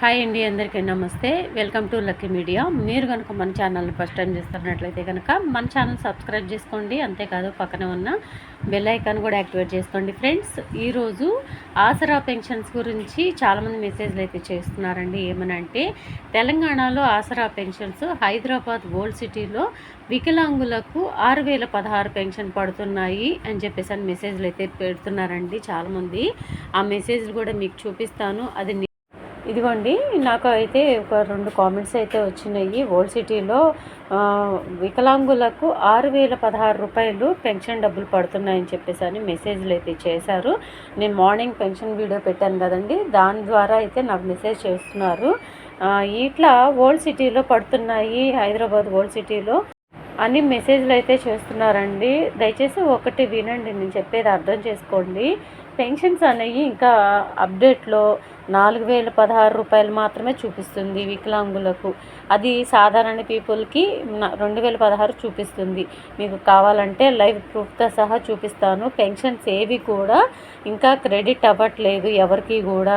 Hi అండి అందరికీ నమస్తే. Welcome to lucky media. మీరు కనుక మన ఛానల్ని ఫస్ట్ టైం చేస్తున్నట్లయితే కనుక మన ఛానల్ సబ్స్క్రైబ్ చేసుకోండి. అంతేకాదు పక్కన ఉన్న బెల్ ఐకాన్ కూడా యాక్టివేట్ చేసుకోండి ఫ్రెండ్స్. ఈరోజు ఆసరా పెన్షన్స్ గురించి చాలామంది మెసేజ్లు అయితే చేస్తున్నారండి. ఏమనంటే తెలంగాణలో ఆసరా పెన్షన్స్ హైదరాబాద్ ఓల్డ్ సిటీలో వికలాంగులకు ఆరు వేల పదహారు పెన్షన్ పడుతున్నాయి అని చెప్పేసి అని మెసేజ్లు అయితే పెడుతున్నారండి చాలామంది. ఆ మెసేజ్లు కూడా మీకు చూపిస్తాను. అది ఇదిగోండి నాకు అయితే ఒక రెండు కామెంట్స్ అయితే వచ్చినాయి. ఓల్డ్ సిటీలో వికలాంగులకు ఆరు వేల పదహారు రూపాయలు పెన్షన్ డబ్బులు పడుతున్నాయని చెప్పేసి అని మెసేజ్లు అయితే చేశారు. నేను మార్నింగ్ పెన్షన్ వీడియో పెట్టాను కదండి దాని ద్వారా అయితే నాకు మెసేజ్ చేస్తున్నారు. ఇట్లా ఓల్డ్ సిటీలో పడుతున్నాయి హైదరాబాద్ ఓల్డ్ సిటీలో అన్ని మెసేజ్లు అయితే చేస్తున్నారండి. దయచేసి ఒకటి వినండి నేను చెప్పేది అర్థం చేసుకోండి. పెన్షన్స్ అనేవి ఇంకా అప్డేట్లో నాలుగు వేల పదహారు రూపాయలు మాత్రమే చూపిస్తుంది వికలాంగులకు. అది సాధారణ పీపుల్కి రెండు వేల పదహారు చూపిస్తుంది. మీకు కావాలంటే లైవ్ ప్రూఫ్తో సహా చూపిస్తాను. పెన్షన్స్ ఏవి కూడా ఇంకా క్రెడిట్ అవ్వట్లేదు ఎవరికి కూడా.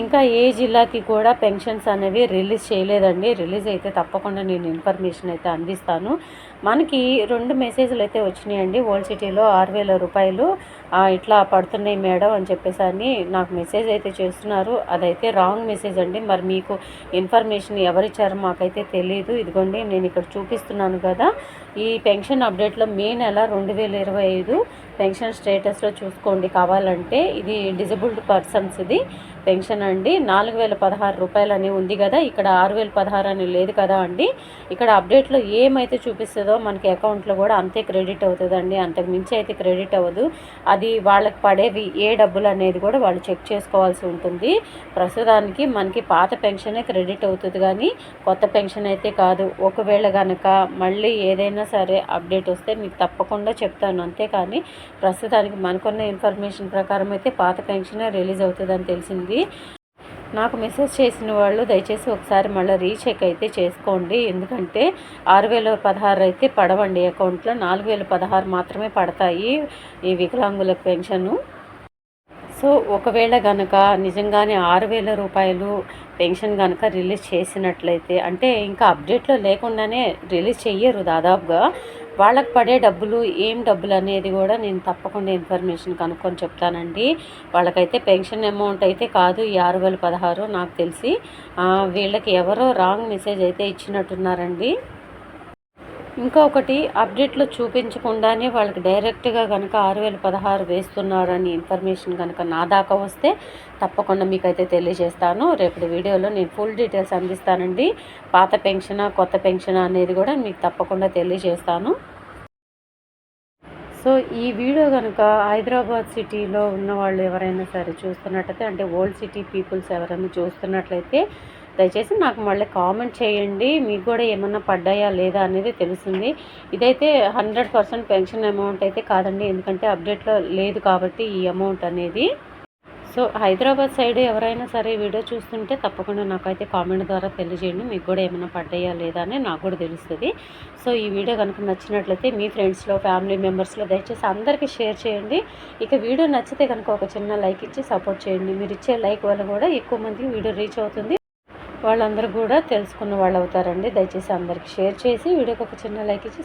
ఇంకా ఏ జిల్లాకి కూడా పెన్షన్స్ అనేవి రిలీజ్ చేయలేదండి. రిలీజ్ అయితే తప్పకుండా నేను ఇన్ఫర్మేషన్ అయితే అందిస్తాను. మనకి రెండు మెసేజ్లు అయితే వచ్చినాయండి. ఓల్డ్ సిటీలో ఆరు వేల రూపాయలు ఇట్లా పడుతున్నాయి మేడం అని చెప్పేసి అని నాకు మెసేజ్ అయితే చేస్తున్నారు. అదైతే రాంగ్ మెసేజ్ అండి. మరి మీకు ఇన్ఫర్మేషన్ ఎవరిచ్చారో మాకైతే తెలియదు ఇదిగోండి నేను ఇక్కడ చూపిస్తున్నాను కదా. ఈ పెన్షన్ అప్డేట్లో మే నెల రెండు వేల ఇరవై ఐదు పెన్షన్ స్టేటస్లో చూసుకోండి కావాలంటే. ఇది డిజబుల్డ్ పర్సన్స్ ఇది పెన్షన్ అండి. నాలుగు వేల పదహారు రూపాయలు అని ఉంది కదా. ఇక్కడ ఆరు వేల పదహారు అని లేదు కదా అండి. ఇక్కడ అప్డేట్లో ఏమైతే చూపిస్తుందో మనకి అకౌంట్లో కూడా అంతే క్రెడిట్ అవుతుందండి. అంతకు మించి అయితే క్రెడిట్ అవ్వదు. అది వాళ్ళకి పడేవి ఏ డబ్బులు అనేది కూడా వాళ్ళు చెక్ చేసుకోవాల్సి ఉంటుంది. ప్రస్తుతానికి మనకి పాత పెన్షనే క్రెడిట్ అవుతుంది కానీ కొత్త పెన్షన్ అయితే కాదు. ఒకవేళ కనుక మళ్ళీ ఏదైనా సరే అప్డేట్ వస్తే మీకు తప్పకుండా చెప్తాను. అంతేకాని ప్రస్తుతానికి మనకున్న ఇన్ఫర్మేషన్ ప్రకారం అయితే పాత పెన్షనే రిలీజ్ అవుతుందని తెలిసింది. నాకు మెసేజ్ చేసిన వాళ్ళు దయచేసి ఒకసారి మళ్ళీ రీచెక్ అయితే చేసుకోండి. ఎందుకంటే ఆరు వేల పదహారు అయితే పడవండి అకౌంట్లో. నాలుగు వేల పదహారు మాత్రమే పడతాయి ఈ వికలాంగుల పెన్షను. సో ఒకవేళ కనుక నిజంగానే ఆరు వేల రూపాయలు పెన్షన్ కనుక రిలీజ్ చేసినట్లయితే అంటే ఇంకా అప్డేట్లో లేకుండానే రిలీజ్ చెయ్యరు దాదాపుగా. వాళ్ళకి పడే డబ్బులు ఏం డబ్బులు అనేది కూడా నేను తప్పకుండా ఇన్ఫర్మేషన్ కనుక్కొని చెప్తానండి. వాళ్ళకైతే పెన్షన్ అమౌంట్ అయితే కాదు ఈ ఆరు వేల పదహారు నాకు తెలిసి. వీళ్ళకి ఎవరో రాంగ్ మెసేజ్ అయితే ఇచ్చినట్టున్నారండి. ఇంకొకటి అప్డేట్లో చూపించకుండానే వాళ్ళకి డైరెక్ట్గా కనుక ఆరు వేల పదహారు వేస్తున్నారని ఇన్ఫర్మేషన్ కనుక నా దాకా వస్తే తప్పకుండా మీకైతే తెలియజేస్తాను. రేపటి వీడియోలో నేను ఫుల్ డీటెయిల్స్ అందిస్తానండి. పాత పెన్షన్ కొత్త పెన్షన్ అనేది కూడా మీకు తప్పకుండా తెలియజేస్తాను. సో ఈ వీడియో కనుక హైదరాబాద్ సిటీలో ఉన్న వాళ్ళు ఎవరైనా సరే చూస్తున్నట్టయితే అంటే ఓల్డ్ సిటీ పీపుల్స్ ఎవరైనా చూస్తున్నట్లయితే దయచేసి నాకు మళ్ళీ కామెంట్ చేయండి. మీకు కూడా ఏమన్నా పడ్డాయా లేదా అనేది తెలిసింది ఇదైతే హండ్రెడ్ పర్సెంట్ పెన్షన్ అమౌంట్ అయితే కాదండి. ఎందుకంటే అప్డేట్లో లేదు కాబట్టి ఈ అమౌంట్ అనేది సో హైదరాబాద్ సైడ్ ఎవరైనా సరే వీడియో చూస్తుంటే తప్పకుండా నాకైతే కామెంట్ ద్వారా తెలియజేయండి. మీకు కూడా ఏమైనా పడ్డాయా లేదా అని నాకు కూడా తెలుస్తుంది. సో ఈ వీడియో కనుక నచ్చినట్లయితే మీ ఫ్రెండ్స్లో ఫ్యామిలీ మెంబర్స్లో దయచేసి అందరికీ షేర్ చేయండి. ఇక వీడియో నచ్చితే కనుక ఒక చిన్న లైక్ ఇచ్చి సపోర్ట్ చేయండి. మీరు ఇచ్చే లైక్ వల్ల కూడా ఎక్కువ మందికి వీడియో రీచ్ అవుతుంది. వాళ్ళందరూ కూడా తెలుసుకున్న వాళ్ళు అవుతారండి. దయచేసి అందరికీ షేర్ చేసి వీడియోకి ఒక చిన్న లైక్ ఇచ్చి